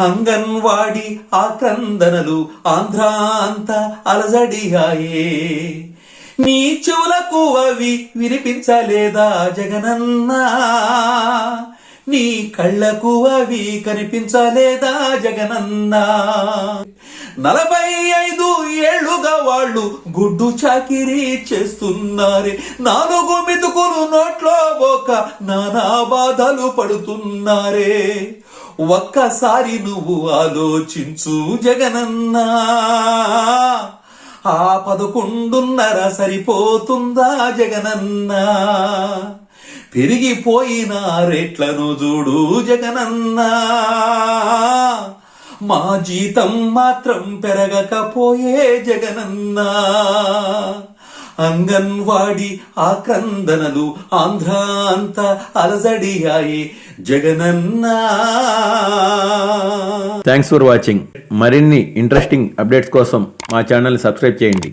అంగన్వాడి ఆక్రందనలు ఆంధ్ర ఆంధ్రాంత అలజడియాయే. నీ చెవులకు అవి వినిపించలేదా జగనన్నా? నీ కళ్ళకు అవి కనిపించలేదా జగనన్నా? నలభై ఐదు ఏళ్ళుగా వాళ్ళు గుడ్డు చాకిరీ చేస్తున్నారే. నాలుగు మెతుకులు నోట్లో ఒక నానా బాధలు పడుతున్నారే. ఒక్కసారి నువ్వు ఆలోచించు జగనన్నా. ఆ పదకొండున్నర సరిపోతుందా జగనన్నా? పెరిగిపోయిన రేట్లను చూడు జగనన్నా. మా జీతం మాత్రం పెరగకపోయే జగనన్నా. అంగన్వాడి ఆక్రందనలు ఆంధ్ర అంతా అలజడియాయి జగనన్న. థ్యాంక్స్ ఫర్ వాచింగ్ మరిన్ని ఇంట్రెస్టింగ్ అప్డేట్స్ కోసం మా ఛానల్ సబ్స్క్రైబ్ చేయండి.